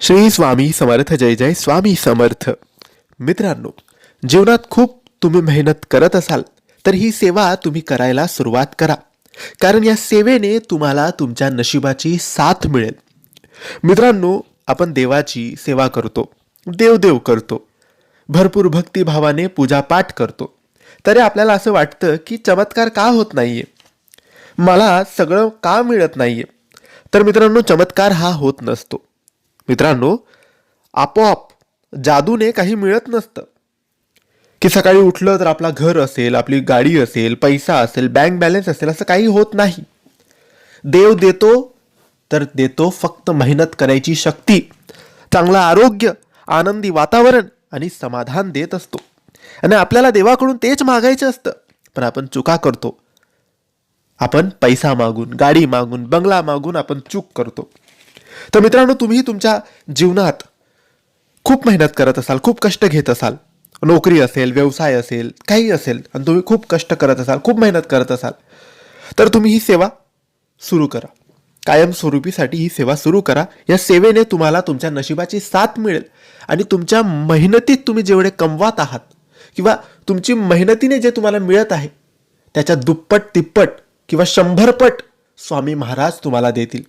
श्री स्वामी समर्थ जय जय स्वामी समर्थ. मित्रांनो जीवनात खूप तुम्ही मेहनत करत असाल तर ही सेवा तुम्ही करायला सुरुवात करा. कारण या सेवेने तुम्हाला तुमच्या नशिबाची साथ मिळेल. मित्रांनो आपण देवाची सेवा करतो देवदेव करतो भरपूर भक्तिभावाने पूजापाठ करतो. तरी आपल्याला असं वाटतं की चमत्कार का होत नाहीये? मला सगळं का मिळत नाहीये? तर मित्रांनो चमत्कार हा होत नसतो. मित्रांनो आपोआप जादूने काही मिळत नसतं. की सकाळी उठलं तर आपला घर असेल आपली गाडी असेल पैसा असेल बँक बॅलन्स असेल असं काही होत नाही. देव देतो तर देतो फक्त मेहनत करायची शक्ती. चांगलं आरोग्य आनंदी वातावरण आणि समाधान देत असतो. आणि आपल्याला देवाकडून तेच मागायचं असतं पण आपण चुका करतो. आपण पैसा मागून गाडी मागून बंगला मागून आपण चूक करतो. तर मित्रांनो तुम्ही तुमच्या जीवनात खूप मेहनत करत असाल खूप कष्ट घेत असाल. नोकरी असेल व्यवसाय असेल काही असेल आणि तुम्ही खूप कष्ट करत असाल खूप मेहनत करत असाल तर तुम्ही ही सेवा सुरू करा. कायमस्वरूपीसाठी ही सेवा सुरू करा. या सेवेने तुम्हाला तुमच्या नशिबाची साथ मिळेल आणि तुमच्या मेहनतीत तुम्ही जेवढे कमवात आहात किंवा तुमची मेहनतीने जे तुम्हाला मिळत आहे त्याच्या दुप्पट तिप्पट किंवा शंभरपट स्वामी महाराज तुम्हाला देतील.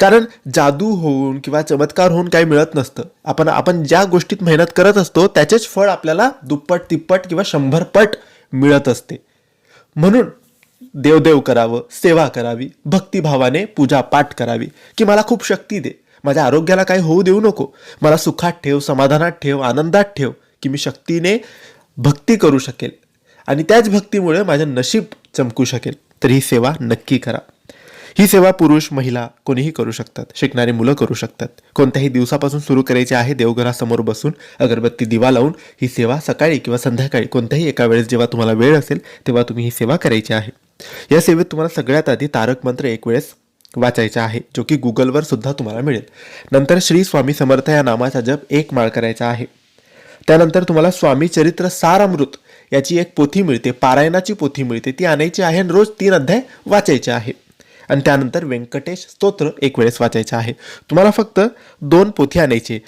कारण जादू होऊन किंवा चमत्कार होऊन काही मिळत नसतं. आपण आपण ज्या गोष्टीत मेहनत करत असतो त्याचेच फळ आपल्याला दुप्पट तिप्पट किंवा शंभर पट मिळत असते. म्हणून देवदेव करावं सेवा करावी भक्तिभावाने पूजा पाठ करावी की मला खूप शक्ती दे. माझ्या आरोग्याला काही होऊ देऊ नको. मला सुखात ठेव समाधानात ठेव आनंदात ठेव की मी शक्तीने भक्ती करू शकेल. आणि त्याच भक्तीमुळे माझं नशीब चमकू शकेल. तर ही सेवा नक्की करा. ही सेवा पुरुष महिला कोणीही करू शकतात. शिकणारी मुलं करू शकतात. कोणत्याही दिवसापासून सुरू करायची आहे देवघरासमोर बसून अगरबत्ती दिवा लावून ही सेवा सकाळी किंवा संध्याकाळी कोणत्याही एका वेळेस जेव्हा तुम्हाला वेळ असेल तेव्हा तुम्ही ही सेवा करायची आहे. या सेवेत तुम्हाला सगळ्यात आधी तारक मंत्र एक वेळेस वाचायचा आहे जो की गुगलवर सुद्धा तुम्हाला मिळेल. नंतर श्री स्वामी समर्थ या नामाचा जप एक माळ करायचा आहे. त्यानंतर तुम्हाला स्वामी चरित्र सारामृत याची एक पोथी मिळते पारायणाची पोथी मिळते ती आणायची आहे आणि रोज तीन अध्याय वाचायचे आहे. आणि त्यानंतर व्यंकटेश स्तोत्र एक वेळेस वाचायचं आहे. तुम्हाला फक्त दोन पोथी आणायची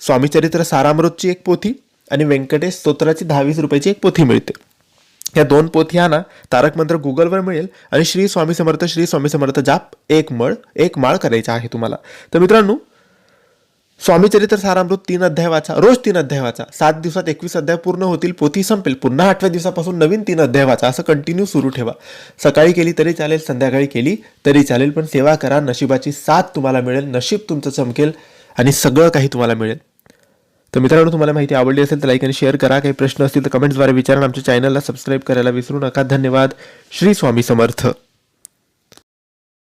स्वामीचरित्र सारामृतची एक पोथी आणि व्यंकटेश स्तोत्राची दहावीस रुपयाची एक पोथी मिळते. या दोन पोथी आणा तारक मंत्र गुगलवर मिळेल आणि श्री स्वामी समर्थ श्री स्वामी समर्थ जाप एक मळ एक माळ करायचा आहे तुम्हाला. तर मित्रांनो स्वामीचरित्र सारामृत तीन अध्याय वाचा. रोज तीन अध्याय वाचा. सात दिवसात एकवीस अध्याय पूर्ण होतील पोथी संपेल. पुन्हा आठव्या दिवसापासून नवीन तीन अध्याय वाचा. असं कंटिन्यू सुरू ठेवा. सकाळी केली तरी चालेल संध्याकाळी केली तरी चालेल पण सेवा करा. नशिबाची साथ तुम्हाला मिळेल नशीब तुमचं चमकेल आणि सगळं काही तुम्हाला मिळेल. तर मित्रांनो तुम्हाला माहिती आवडली असेल तर लाईक आणि शेअर करा. काही प्रश्न असतील तर कमेंट्सद्वारे विचारा आमच्या चॅनलला सबस्क्राईब करायला विसरू नका. धन्यवाद. श्री स्वामी समर्थ.